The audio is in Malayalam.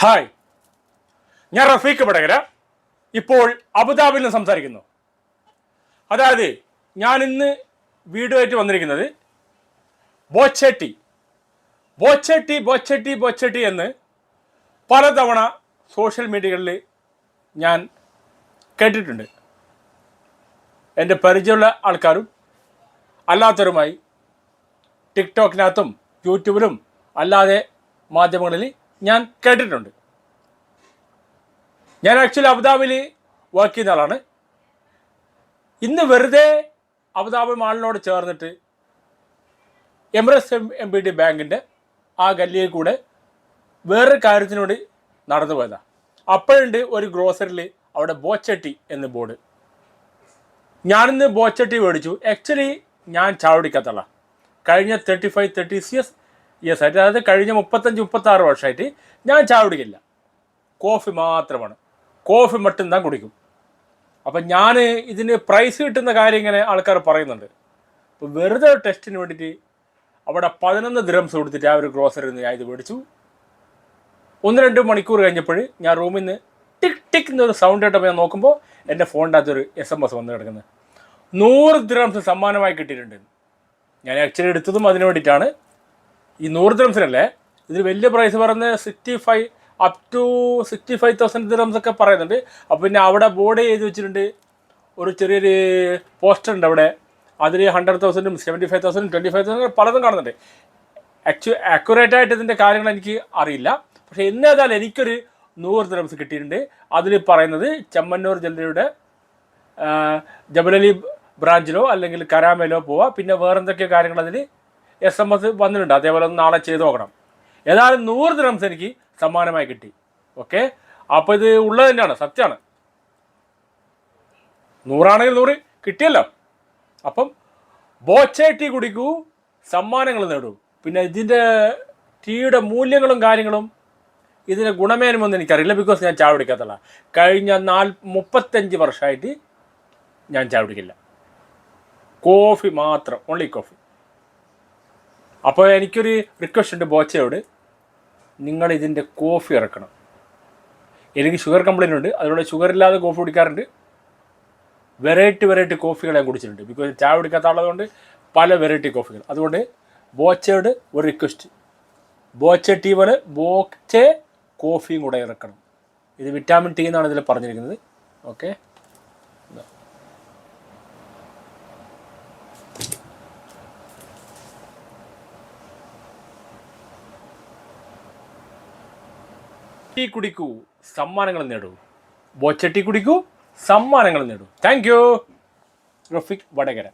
ഹായ്. ഞാൻ റഫീഖ് പടകര ഇപ്പോൾ അബുദാബിയിൽ നിന്ന് സംസാരിക്കുന്നു. അതായത് ഞാൻ ഇന്ന് വീഡിയോ ആയിട്ട് വന്നിരിക്കുന്നത് ബോച്ചട്ടി. ബോച്ചട്ടി ബോച്ചട്ടി ബോച്ചട്ടി എന്ന് പലതവണ സോഷ്യൽ മീഡിയകളിൽ ഞാൻ കേട്ടിട്ടുണ്ട്. എന്റെ പരിചയമുള്ള ആൾക്കാരും അല്ലാത്തവരുമായി ടിക്ടോക്കിനകത്തും യൂട്യൂബിലും അല്ലാതെ മാധ്യമങ്ങളിൽ ഞാൻ കേട്ടിട്ടുണ്ട്. ഞാൻ ആക്ച്വലി അബുദാബിയിൽ വർക്ക് ചെയ്യുന്ന ആളാണ്. ഇന്ന് വെറുതെ അബുദാബി മാളിനോട് ചേർന്നിട്ട് എമിറേറ്റ്സ് എം പി ഡി ബാങ്കിന്റെ ആ ഗല്ലിയിൽ കൂടെ വേറൊരു കാര്യത്തിനോട് നടന്നു പോയതാണ് അപ്പോഴുണ്ട് ഒരു ഗ്രോസറിയിൽ അവിടെ ബോച്ചട്ടി എന്ന് ബോർഡ്. ഞാനിന്ന് ബോച്ചട്ടി മേടിച്ചു. ആക്ച്വലി ഞാൻ ചാവടിക്കാത്തള്ള കഴിഞ്ഞ തേർട്ടി ഫൈവ് തേർട്ടി സിയസ് ഇയേഴ്സ് ആയിട്ട് അതായത് കഴിഞ്ഞ മുപ്പത്തഞ്ച് മുപ്പത്താറ് വർഷമായിട്ട് ഞാൻ ചായ കുടിക്കില്ല. കോഫി മാത്രമാണ്. കോഫി മട്ടും താൻ കുടിക്കും. അപ്പം ഞാൻ ഇതിന് പ്രൈസ് കിട്ടുന്ന കാര്യം ഇങ്ങനെ ആൾക്കാർ പറയുന്നുണ്ട്. അപ്പോൾ വെറുതെ ടെസ്റ്റിന് വേണ്ടിയിട്ട് അവിടെ പതിനൊന്ന് ദ്രംസ് കൊടുത്തിട്ട് ആ ഒരു ഗ്രോസറിൽ നിന്ന് ഞാൻ ഇത് മേടിച്ചു. ഒന്ന് രണ്ട് മണിക്കൂർ കഴിഞ്ഞപ്പോൾ ഞാൻ റൂമിൽ നിന്ന് ടിക് ടിക് എന്നൊരു സൗണ്ട് കേട്ടപ്പോൾ ഞാൻ നോക്കുമ്പോൾ എന്റെ ഫോണിന്റെ അകത്തൊരു എസ് എം എസ് വന്ന് കിടക്കുന്നത് നൂറ് ദ്രംസ് സമ്മാനമായി കിട്ടിയിട്ടുണ്ട്. ഞാൻ ആക്ച്വലി എടുത്തതും അതിന് വേണ്ടിയിട്ടാണ്. ഈ നൂറ് ദ്രംസിനല്ലേ ഇതിന് വലിയ പ്രൈസ് പറയുന്നത് sixty five up to sixty five thousand dirhams ഒക്കെ പറയുന്നുണ്ട്. അപ്പോൾ പിന്നെ അവിടെ ബോർഡ് ചെയ്ത് വെച്ചിട്ടുണ്ട്? ഒരു ചെറിയൊരു പോസ്റ്റർ ഉണ്ട് അവിടെ. അതിൽ ഹൺഡ്രഡ് തൗസൻഡും സെവന്റി ഫൈവ് തൗസൻഡും ട്വന്റി ഫൈവ് തൗസൻഡ് പലതും കാണുന്നുണ്ട്. ആക്ച്വ ആക്യുറേറ്റ് ആയിട്ട് ഇതിന്റെ കാര്യങ്ങൾ എനിക്ക് അറിയില്ല. പക്ഷേ എന്നേതായാലും എനിക്കൊരു നൂറ് ദ്രംസ് കിട്ടിയിട്ടുണ്ട്. അതിൽ പറയുന്നത് ചെമ്മന്നൂർ ജില്ലയുടെ ജബലലി ബ്രാഞ്ചിലോ അല്ലെങ്കിൽ കരാമയിലോ പോവാം. പിന്നെ വേറെന്തൊക്കെയോ കാര്യങ്ങൾ അതിൽ എസ് എം എസ് വന്നിട്ടുണ്ട്. അതേപോലെ ഒന്ന് നാളെ ചെയ്ത് നോക്കണം. ഏതായാലും നൂറ് ദ്രംസ് എനിക്ക് സമ്മാനമായി കിട്ടി. ഓക്കെ അപ്പോൾ ഇത് ഉള്ളത് തന്നെയാണ്. സത്യമാണ്. നൂറാണെങ്കിൽ നൂറ് കിട്ടിയല്ലോ. അപ്പം ബോച്ചെ ടീ കുടിക്കൂ സമ്മാനങ്ങൾ നേടൂ. പിന്നെ ഇതിന്റെ ടീയുടെ മൂല്യങ്ങളും കാര്യങ്ങളും ഇതിന്റെ ഗുണമേന്മൊന്നും എനിക്കറിയില്ല ബിക്കോസ് ഞാൻ ചായ കുടിക്കാത്തല്ല കഴിഞ്ഞ നാൽ മുപ്പത്തഞ്ച് വർഷമായിട്ട് ഞാൻ ചായ കുടിക്കില്ല. കോഫി മാത്രം ഓൺലി കോഫി അപ്പോൾ എനിക്കൊരു റിക്വസ്റ്റ് ഉണ്ട് ബോച്ചയോട്. നിങ്ങൾ ഇതിന്റെ കോഫി ഇറക്കണം. എനിക്ക് ഷുഗർ കംപ്ലൈന്റ് ഉണ്ട്. അതുകൊണ്ട് ഷുഗർ ഇല്ലാതെ കോഫി കുടിക്കാറുണ്ട്. വെറൈറ്റി വെറൈറ്റി കോഫികൾ ഞാൻ കുടിച്ചിട്ടുണ്ട്. ബിക്കോസ് ചായ കുടിക്കാത്ത ആളതുകൊണ്ട് പല വെറൈറ്റി കോഫികൾ അതുകൊണ്ട് ബോച്ചയോട് ഒരു റിക്വസ്റ്റ് ബോച്ച ടീ പോലെ ബോച്ചെ കോഫിയും കൂടെ ഇറക്കണം. ഇത് വിറ്റാമിൻ ടി എന്നാണ് ഇതിൽ പറഞ്ഞിരിക്കുന്നത്. ഓക്കെ ടീ കുടിക്കൂ സമ്മാനങ്ങൾ നേടൂ. ബോച്ച കുടിക്കൂ സമ്മാനങ്ങൾ നേടൂ. Thank you Rafiq Vadakara.